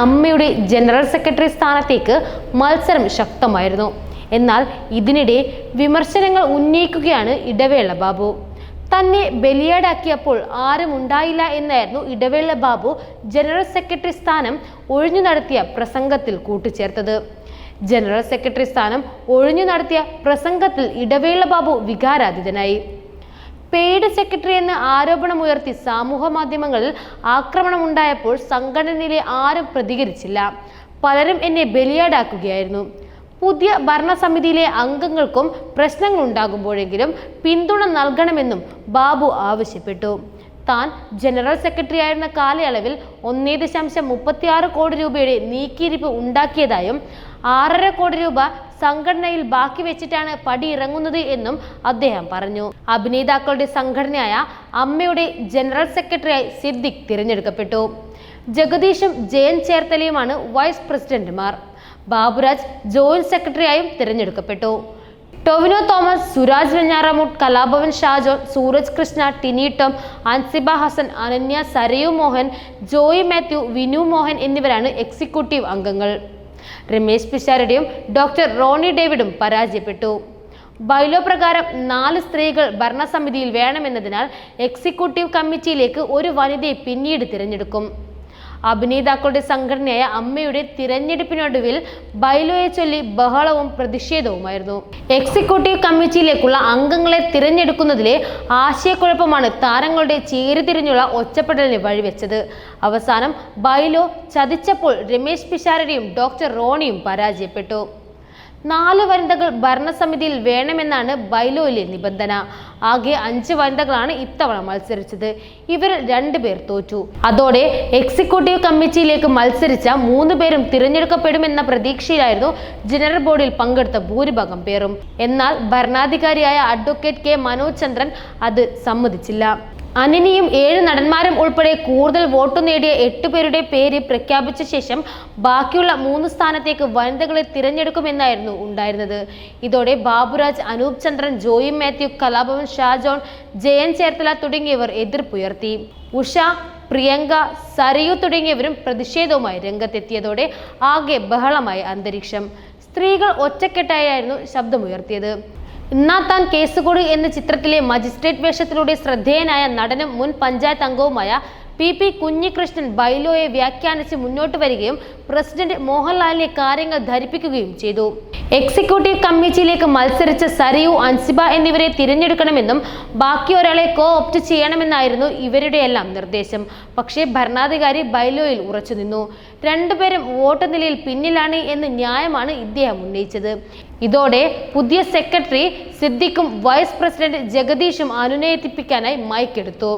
അമ്മയുടെ general secretary സ്ഥാനത്തേക്ക് മത്സരം ശക്തമായിരുന്നു. എന്നാൽ ഇതിനിടെ വിമർശനങ്ങൾ ഉന്നയിക്കുകയാണ് ഇടവേള ബാബു. തന്നെ ബലിയാടാക്കിയപ്പോൾ ആരും ഉണ്ടായില്ല എന്നായിരുന്നു ഇടവേള ബാബു ജനറൽ സെക്രട്ടറി സ്ഥാനം ഒഴിഞ്ഞു നടത്തിയ പ്രസംഗത്തിൽ കൂട്ടിച്ചേർത്തത്. ജനറൽ സെക്രട്ടറി സ്ഥാനം ഒഴിഞ്ഞു നടത്തിയ പ്രസംഗത്തിൽ ഇടവേള ബാബു വികാരാധിതനായി പെയ്ഡ് സെക്രട്ടറി എന്ന ആരോപണമുയർത്തി സമൂഹ മാധ്യമങ്ങളിൽ ആക്രമണമുണ്ടായപ്പോൾ സംഘടനയിലെ ആരും പ്രതികരിച്ചില്ല. പലരും എന്നെ ബലിയാടാക്കുകയായിരുന്നു. പുതിയ ഭരണസമിതിയിലെ അംഗങ്ങൾക്കും പ്രശ്നങ്ങൾ ഉണ്ടാകുമ്പോഴെങ്കിലും പിന്തുണ നൽകണമെന്നും ബാബു ആവശ്യപ്പെട്ടു. താൻ ജനറൽ സെക്രട്ടറി ആയിരുന്ന കാലയളവിൽ ഒന്നേ ദശാംശം മുപ്പത്തിയാറ് കോടി രൂപയുടെ നീക്കിയിരിപ്പ് ഉണ്ടാക്കിയതായും ആറര കോടി രൂപ സംഘടനയിൽ ബാക്കി വെച്ചിട്ടാണ് പടി ഇറങ്ങുന്നത് എന്നും അദ്ദേഹം പറഞ്ഞു. അഭിനേതാക്കളുടെ സംഘടനയായ അമ്മയുടെ ജനറൽ സെക്രട്ടറിയായി സിദ്ദിഖ് തിരഞ്ഞെടുക്കപ്പെട്ടു. ജഗദീഷും ജയൻ ചേർത്തലയുമാണ് വൈസ് പ്രസിഡന്റുമാർ. ബാബുരാജ് ജോയിന്റ് സെക്രട്ടറിയായും തിരഞ്ഞെടുക്കപ്പെട്ടു. ടൊവിനോ തോമസ് സുരാജ് വെഞ്ഞാറമൂട്ട് കലാഭവൻ ഷാജോൺ സൂരജ് കൃഷ്ണ ടിനീട്ടം അൻസിബ ഹസൻ അനന്യ സരയു മോഹൻ ജോയി മാത്യു വിനു മോഹൻ എന്നിവരാണ് എക്സിക്യൂട്ടീവ് അംഗങ്ങൾ. രമേശ് പിഷാരടിയും ഡോക്ടർ റോണി ഡേവിഡും പരാജയപ്പെട്ടു. ബൈലോ പ്രകാരം നാല് സ്ത്രീകൾ ഭരണസമിതിയിൽ വേണമെന്നതിനാൽ എക്സിക്യൂട്ടീവ് കമ്മിറ്റിയിലേക്ക് ഒരു വനിതയെ പിന്നീട് തിരഞ്ഞെടുക്കും. അഭിനേതാക്കളുടെ സംഘടനയായ അമ്മയുടെ തിരഞ്ഞെടുപ്പിനൊടുവിൽ ബൈലോയെ ചൊല്ലി ബഹളവും പ്രതിഷേധവുമായിരുന്നു. എക്സിക്യൂട്ടീവ് കമ്മിറ്റിയിലേക്കുള്ള അംഗങ്ങളെ തിരഞ്ഞെടുക്കുന്നതിലെ ആശയക്കുഴപ്പമാണ് താരങ്ങളുടെ ചേരിതിരിഞ്ഞുള്ള ഒറ്റപ്പെടലിന് വഴിവെച്ചത്. അവസാനം ബൈലോ ചതിച്ചപ്പോൾ രമേശ് പിഷാരടിയും ഡോക്ടർ റോണിയും പരാജയപ്പെട്ടു. നാല് വനിതകൾ ഭരണസമിതിയിൽ വേണമെന്നാണ് ബൈലോയിലെ നിബന്ധന. ആകെ അഞ്ച് വനിതകളാണ് ഇത്തവണ മത്സരിച്ചത്. ഇവരിൽ രണ്ടുപേർ തോറ്റു. അതോടെ എക്സിക്യൂട്ടീവ് കമ്മിറ്റിയിലേക്ക് മത്സരിച്ച മൂന്ന് പേരും തിരഞ്ഞെടുക്കപ്പെടുമെന്ന പ്രതീക്ഷയിലായിരുന്നു ജനറൽ ബോർഡിൽ പങ്കെടുത്ത ഭൂരിഭാഗം പേരും. എന്നാൽ ഭരണാധികാരിയായ അഡ്വക്കേറ്റ് കെ മനോജ് ചന്ദ്രൻ അത് സമ്മതിച്ചില്ല. അനിനിയും ഏഴ് നടന്മാരും ഉൾപ്പെടെ കൂടുതൽ വോട്ട് നേടിയ എട്ട് പേരുടെ പേര് പ്രഖ്യാപിച്ച ശേഷം ബാക്കിയുള്ള മൂന്ന് സ്ഥാനത്തേക്ക് വനിതകളെ തിരഞ്ഞെടുക്കുമെന്നായിരുന്നു ഉണ്ടായിരുന്നത്. ഇതോടെ ബാബുരാജ് അനൂപ് ചന്ദ്രൻ ജോയി മാത്യു കലാഭവൻ ഷാജോൺ ജയൻ ചേർത്തല തുടങ്ങിയവർ എതിർപ്പുയർത്തി. ഉഷ പ്രിയങ്ക സരയു തുടങ്ങിയവരും പ്രതിഷേധവുമായി രംഗത്തെത്തിയതോടെ ആകെ ബഹളമായ അന്തരീക്ഷം. സ്ത്രീകൾ ഒറ്റക്കെട്ടായിരുന്നു ശബ്ദമുയർത്തിയത്. ഇന്നാ താൻ കേസുകൊട് എന്ന ചിത്രത്തിലെ മജിസ്ട്രേറ്റ് വേഷത്തിലൂടെ ശ്രദ്ധേയനായ നടനും മുൻ പഞ്ചായത്ത് അംഗവുമായ പി പി കുഞ്ഞികൃഷ്ണൻ ബൈലോയെ വ്യാഖ്യാനിച്ച് മുന്നോട്ട് വരികയും പ്രസിഡന്റ് മോഹൻലാലിനെ കാര്യങ്ങൾ ധരിപ്പിക്കുകയും ചെയ്തു. എക്സിക്യൂട്ടീവ് കമ്മിറ്റിയിലേക്ക് മത്സരിച്ച സരിയു അൻസിബ എന്നിവരെ തിരഞ്ഞെടുക്കണമെന്നും ബാക്കി ഒരാളെ കോ ഓപ്റ്റ് ചെയ്യണമെന്നായിരുന്നു ഇവരുടെയെല്ലാം നിർദ്ദേശം. പക്ഷേ ഭരണാധികാരി ബൈലോയിൽ ഉറച്ചു നിന്നു. രണ്ടുപേരും വോട്ട് നിലയിൽ പിന്നിലാണ് എന്ന് ന്യായമാണ് ഇദ്ദേഹം ഉന്നയിച്ചത്. ഇതോടെ പുതിയ സെക്രട്ടറി സിദ്ദിഖും വൈസ് പ്രസിഡന്റ് ജഗദീഷും അനുനയിപ്പിക്കാനായി മൈക്കെടുത്തു.